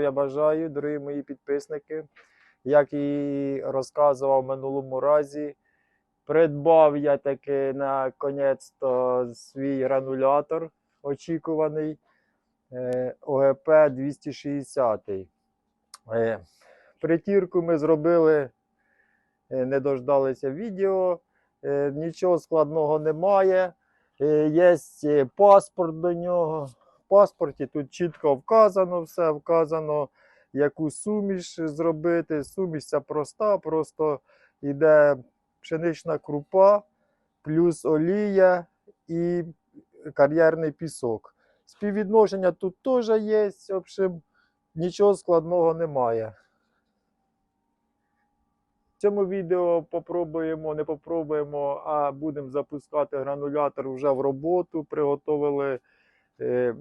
Я бажаю, дорогі мої підписники. Як і розказував в минулому разі, придбав я таки наконець-то свій гранулятор очікуваний е, ОГП 260. Е, Притірку ми зробили, е, не дождалися відео, нічого складного немає. Є паспорт до нього. Паспорті тут чітко вказано все, вказано, яку суміш зробити. Суміш ця проста, просто йде пшенична крупа, плюс олія і кар'єрний пісок. Співвідношення тут теж є, в общем, нічого складного немає. В цьому відео попробуємо, не попробуємо, а будемо запускати гранулятор вже в роботу. Приготовили е,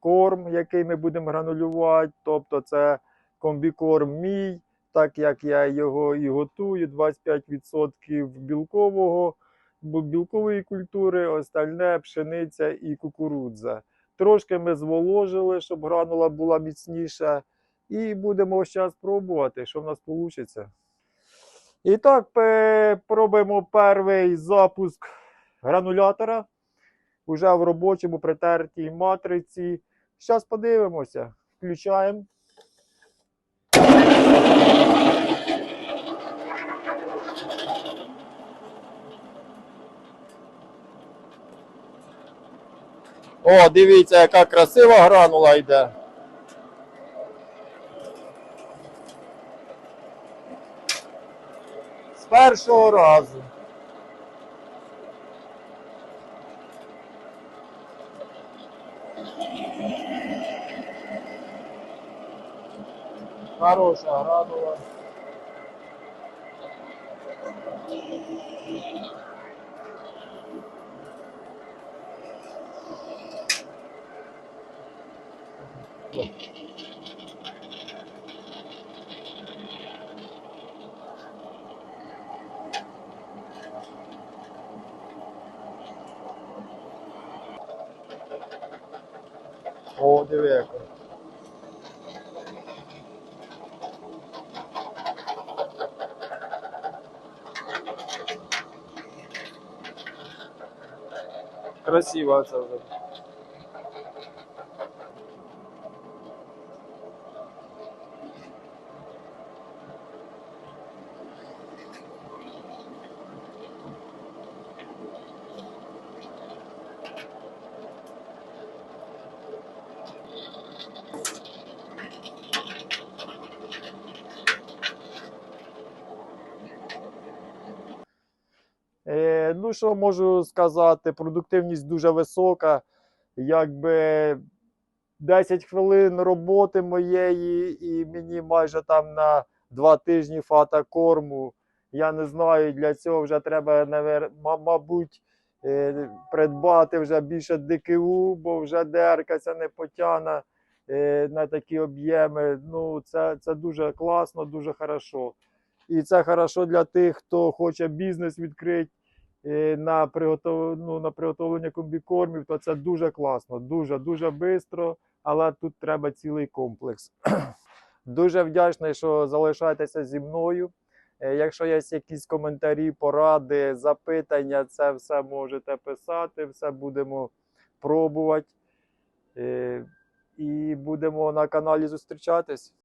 корм, який ми будемо гранулювати. Тобто це комбікорм мій, так як я його і готую, 25% білкового, білкової культури, остальне пшениця і кукурудза. Трошки ми зволожили, щоб гранула була міцніша. І будемо зараз пробувати, що в нас вийде. І так, пробуємо перший запуск гранулятора. Уже в робочому притертій матриці. Зараз подивимося. Включаємо. О, дивіться, яка красива гранула йде. З першого разу. Хороша гранула. О, диви яка. Красиво це вже. Ну, що можу сказати, продуктивність дуже висока. Якби 10 хвилин роботи моєї, і мені майже там на 2 тижні фата корму. Я не знаю, для цього вже треба, мабуть, е, придбати вже більше ДКУ, бо вже це не потягне на такі об'єми. Ну, це, це дуже класно, дуже хорошо. І це хорошо для тих, хто хоче бізнес відкрити на, приготов... ну, на приготовлення комбікормів, то це дуже класно, дуже дуже швидко, але тут треба цілий комплекс. Дуже вдячний, що залишаєтеся зі мною. Е, Якщо є якісь коментарі, поради, запитання, це все можете писати, все будемо пробувати. Е, І будемо на каналі зустрічатись.